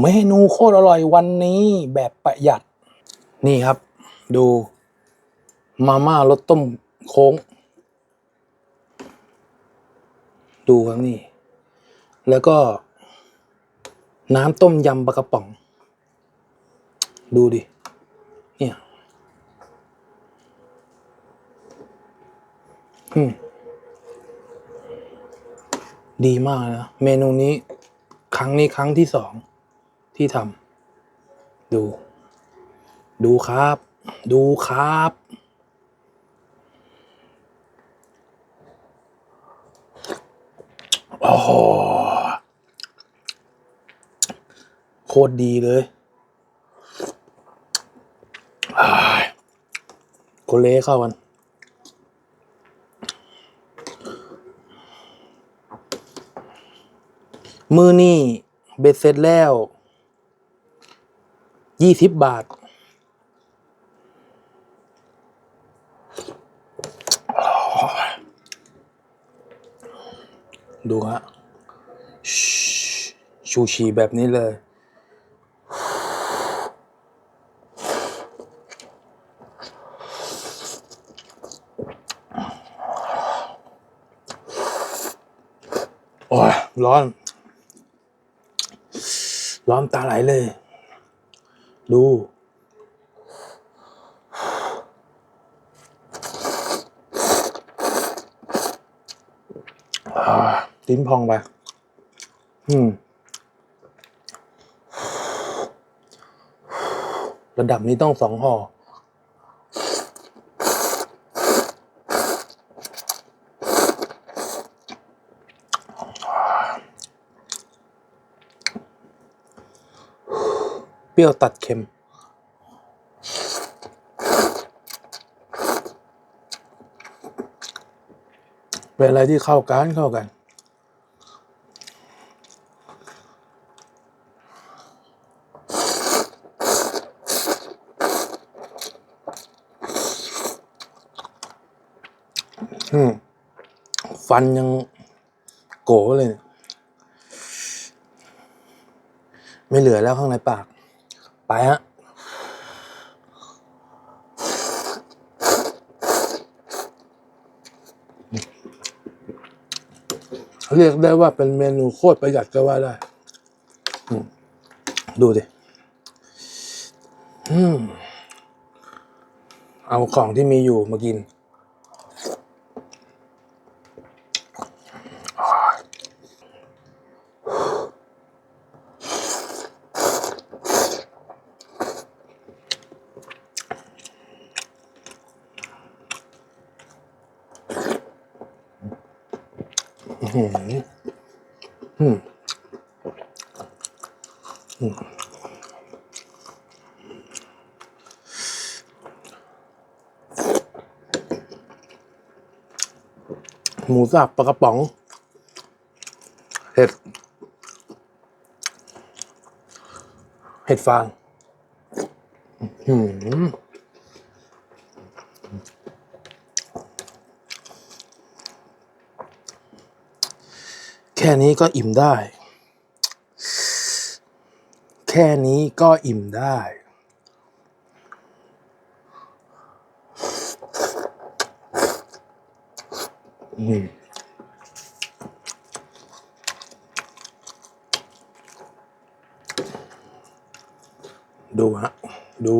เมนูโคตรอร่อยวันนี้แบบประหยัด นี่ครับ ดูมาม่ารสต้มโค้ง ดูครับนี่ แล้วก็ น้ำต้มยำปลากระป๋อง ดูดิ เนี่ยอืมดีมากนะ เมนูนี้ครั้งนี้ครั้งที่สอง ที่ทำดู ดูครับ ดูครับ โอ้โหโคตรดีเลยโคเละเข้ากันมือนี่เบ็ดเสร็จแล้ว ยี่สิบบาท ดูฮะชูชีแบบนี้เลย โอ้ยร้อน ร้อนตาไหลเลย ดู ลิ้นพองไป อืม ระดับนี้ต้องสองห่อ เปรี้ยวตัดเค็ม เป็นอะไรที่เข้ากันเข้ากัน อืม ฟันยังโกเลยเนี่ยไม่เหลือแล้วข้างในปาก ไปฮะเรียกได้ว่าเป็นเมนูโคตรประหยัดก็ว่าได้ ดูดิเอาของที่มีอยู่มากิน อืมอืมหมูสับปลากระป๋องเห็ด เห็ดฟาง อืม แค่นี้ก็อิ่มได้ แค่นี้ก็อิ่มได้ อืมดูฮะดู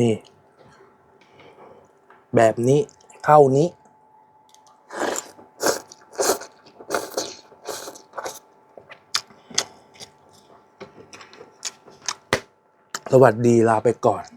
นี่ แบบนี้เท่านี้ สวัสดีลาไปก่อน